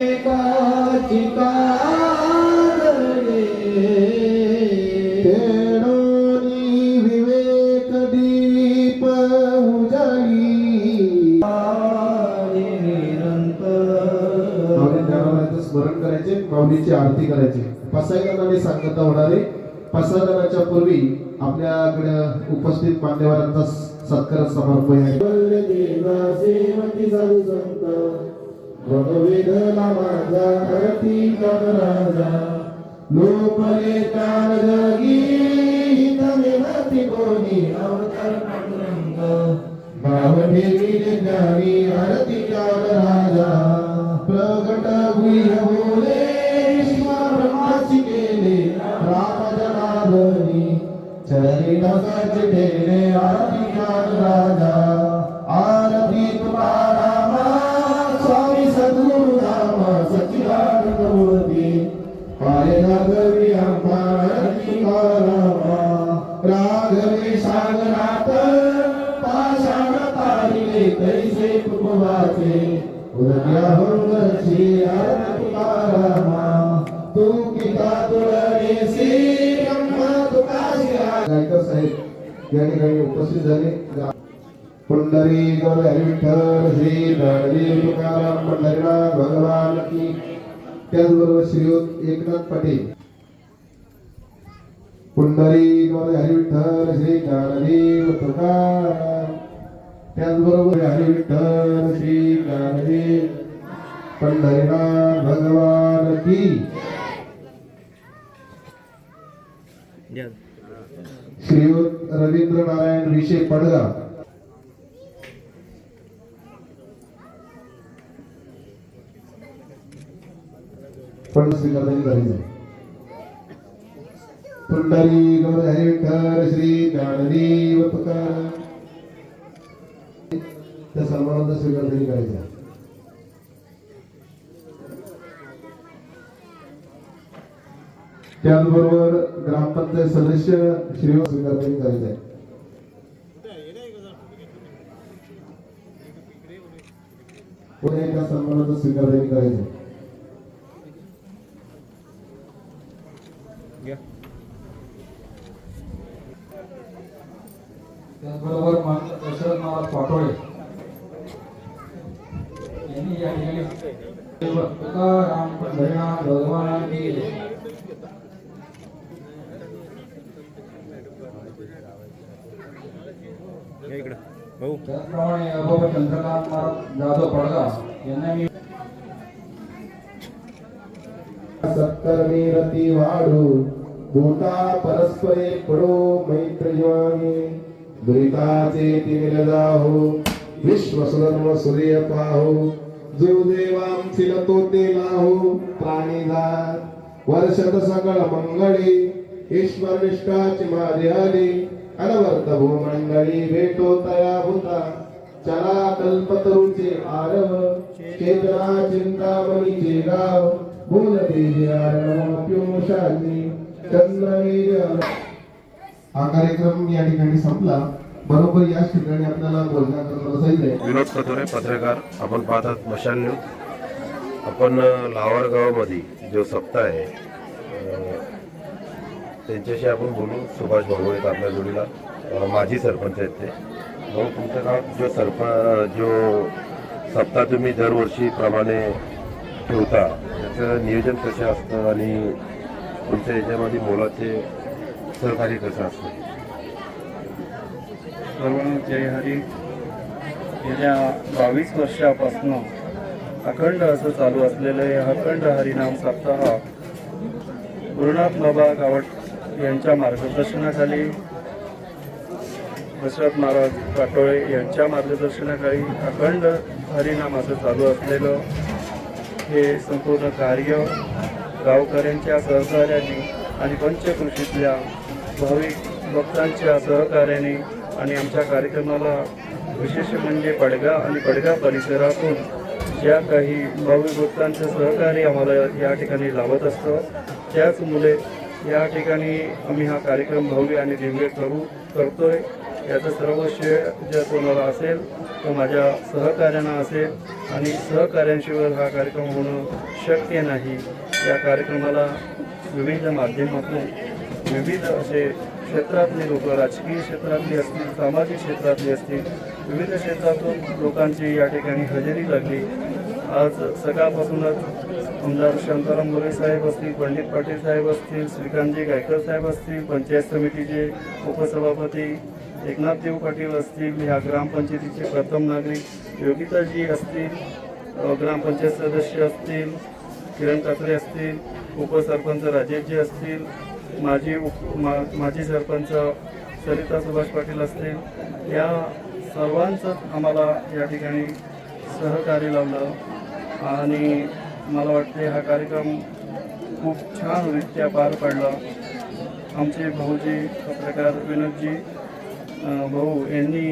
एकाची कारणे तेडोनी विवेक दीप उजाली स्मरण करायचे माऊलीची आरती करायची. पसायदानाने सांगता होणारे पसायदानाच्या पूर्वी आपल्याकडे उपस्थित मान्यवरांचा सत्कार समारंभ आहे भगवेदला माझा आरती कर राजा लोपले काल जगी हितमे नाती कोणी अवतार पांडुरंग भाव ठेवी ज्ञानी आरती काल राजा प्रगट गुह्य बोले कुटुंबाचे उद्या तुकारामा तू किता तुळणेसी ब्रह्मा गायकर साहेब या ठिकाणी उपस्थित झाले. पुंडरी गौर विठ्ठल श्री तुकाराम पंढरीनाथ भगवान की. त्याचबरोबर श्रीयुत एकनाथ पाटील. पुंडरी गौर हरी श्री ज्ञानदेव तुकाराम. त्याचबरोबर हरी विठ्ठल श्री ज्ञानदेव पंढरीनाथ भगवान की श्रीयुत रवींद्र नारायण विषय पडगा पण स्वीकारताना करायचं पुंडरी गौर हरी विठ्ठल श्री ज्ञानदेव तुकाराम. त्या सन्मानाचा स्वीकारताना करायचा? त्याचबरोबर ग्रामपंचायत सदस्य श्रीवास स्वीकारताना करायचा आहे? सन्मानाचा स्वीकारताना करायचा आहे? त्याचबरोबर मान्य दशरथ महाराज पाटोळे यांनी या ठिकाणी तुकाराम पंढरीनाथ भगवान की त्याचप्रमाणे अभव चंद्रकांत जाधव पडगा यांना मी सत्कर्मी रती वाढू भूता परस्परे पडो मैत्र जीवाने दुरिताचे तिमिर जाहो विश्व सुधर्म सूर्य पाहो जो देवांची ते लाहो प्राणी वर्षत सकळ मंगळी ईश्वर निष्ठाची माझी आली अनवर्त भूमंडळी भेटो तया भूता चला कल्पतरुचे आरव चेतना चिंतामणीचे गाव बोलते शांती चंद्रवीर हा कार्यक्रम या ठिकाणी संपला. बरोबर याच ठिकाणी आपल्याला बोलण्याकरता विनोद पथोरे पत्रकार. आपण पाहतात मशाल न्यूज. आपण अ, लावार गावामध्ये जो सप्ताह आहे त्यांच्याशी आपण बोलू. सुभाष भाऊ आहेत आपल्या जोडीला. माजी सरपंच आहेत ते. भाऊ तुमच्या गावात जो सरप जो सप्ताह तुम्ही दरवर्षीप्रमाणे ठेवता त्याचं नियोजन कसं असतं आणि तुमच्या याच्यामध्ये मोलाचे सहकार्य कसं असतं? सर्वांना जय हरी. गेल्या बावीस वर्षापासून अखंड असं चालू असलेलं हे अखंड हरिनाम सप्ताह गुरुनाथ बाबा गावट यांच्या मार्गदर्शनाखाली दशरथ महाराज काटोळे यांच्या मार्गदर्शनाखाली अखंड हरिनाम असं चालू असलेलं हे संपूर्ण कार्य गावकऱ्यांच्या सहकार्याने आणि पंचकृषीतल्या भाविक भक्तांच्या सहकार्याने आणि आमच्या कार्यक्रमाला विशेष म्हणजे पडगा आणि पडगा परिसरातून ज्या काही भावी भक्तांचं सहकार्य आम्हाला या ठिकाणी लाभत असतं त्याचमुळे या ठिकाणी आम्ही हा कार्यक्रम भव्य आणि दिव्य करू करतोय. याचं सर्व श्रेय जर कोणाला असेल तो माझ्या सहकार्यांना असेल आणि सहकार्यांशिवाय हा कार्यक्रम होणं शक्य नाही. या कार्यक्रमाला विविध माध्यमातून विविध असे क्षेत्रातले लोक राजकीय क्षेत्रातली असतील सामाजिक क्षेत्रातली असतील विविध क्षेत्रातून लोकांची या ठिकाणी हजेरी लागली. आज सकाळपासूनच आमदार शांताराम मोरे साहेब असतील पंडित पाटील साहेब असतील श्रीकांतजी गायकर साहेब असतील पंचायत समितीचे उपसभापती एकनाथदेव पाटील असतील ह्या ग्रामपंचायतीचे प्रथम नागरिक योगिताजी असतील ग्रामपंचायत सदस्य असतील किरण कात्रे असतील उपसरपंच राजेशजी असतील माजी उप मा माजी सरपंच सरिता सुभाष पाटील असतील या सर्वांचं आम्हाला या ठिकाणी सहकार्य लावलं. आणि मला वाटते हा कार्यक्रम खूप छानरित्या पार पाडला. आमचे भाऊजी पत्रकार विनोदजी भाऊ यांनी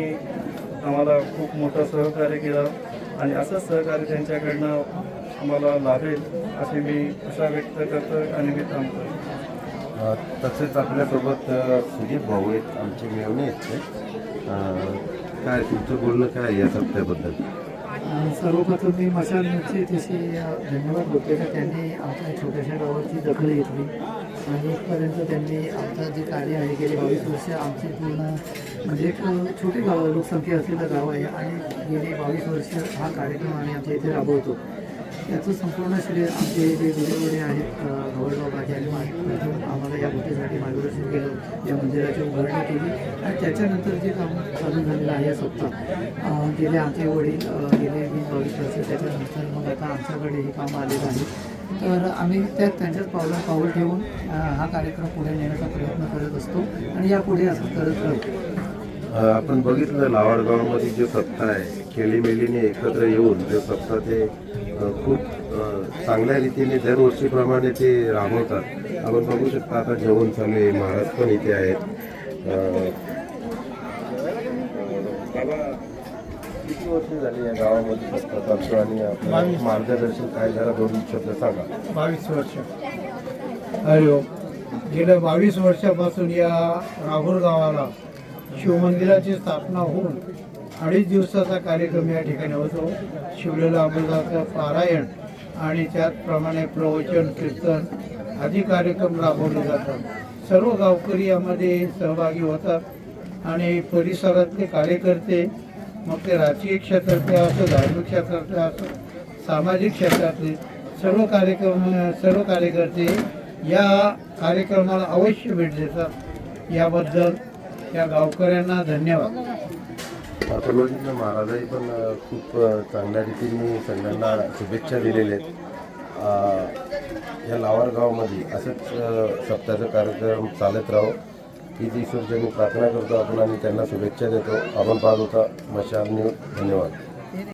आम्हाला खूप मोठं सहकार्य केलं. आणि असंच सहकार्य त्यांच्याकडनं आम्हाला लाभेल असे मी आशा व्यक्त करतो आणि मी थांबतो तसेच आपल्यासोबत अ, सुदीप भाऊ आहेत आमचे मेवणे आहेत काय तुमचं बोलणं काय या सप्त्याबद्दल सर्वप्रथम मी मशाल न्यूजचे तशी धन्यवाद बोलतो का? त्यांनी आमच्या छोट्याशा गावाची दखल घेतली. आणि इथपर्यंत त्यांनी आमचं जे कार्य आहे गेली बावीस वर्ष आमची पूर्ण म्हणजे एक छोटे गाव लोकसंख्या असलेलं गाव आहे. आणि गेली बावीस वर्ष हा कार्यक्रम आम्ही आमच्या इथे राबवतो. याचं संपूर्ण श्रेय आमचे जे गुरुवडे आहेत गवळगाव बाजी यांनी प्रथम आम्हाला या गोष्टीसाठी मार्गदर्शन केलं या मंदिराची उभारणी केली. आणि त्याच्यानंतर जे काम चालू झालेलं आहे सप्ताह गेले आमचे वडील गेले वीस बावीस वर्ष त्याच्यानंतर मग आता आमच्याकडे हे काम आलेलं आहे. तर आम्ही त्यात त्यांच्याच पावला पाऊल ठेवून हा कार्यक्रम पुढे नेण्याचा प्रयत्न करत असतो आणि यापुढे असं करत राहतो आपण बघितलं लावाडगावमध्ये जो सत्ता आहे खेळीमेळीने एकत्र येऊन जो सप्ताह ते खूप चांगल्या रीतीने दरवर्षीप्रमाणे ते राबवतात. आपण बघू शकता आता जेवण चालू आहे महाराज पण इथे आहेत. अ, बाबा किती वर्ष झाली या गावामध्ये आणि आपलं मार्गदर्शन काय जरा दोन शब्द सांगा. बावीस वर्ष. अरे हो. गेल्या बावीस वर्षापासून या राहुल गावाला शिवमंदिराची स्थापना होऊन अडीच दिवसाचा कार्यक्रम या ठिकाणी होतो. शिवलेला अमृताचं पारायण आणि त्याचप्रमाणे प्रवचन कीर्तन आदी कार्यक्रम राबवले जातात. सर्व गावकरी यामध्ये सहभागी होतात आणि परिसरातले कार्यकर्ते मग ते राजकीय क्षेत्रातले असो धार्मिक क्षेत्रातले असो सामाजिक क्षेत्रातले सर्व कार्यक्रम सर्व कार्यकर्ते या कार्यक्रमाला अवश्य भेट देतात. याबद्दल या गावकऱ्यांना धन्यवाद. आपण बघितलं महाराजही पण खूप चांगल्या रीतीने सगळ्यांना शुभेच्छा दिलेल्या आहेत. या लावार गावामध्ये असंच अ, सप्ताहाचा कार्यक्रम चालत राहो. हीच मी प्रार्थना करतो आपण आणि त्यांना शुभेच्छा देतो. आपण पाहत होता मशाल न्यूज. धन्यवाद.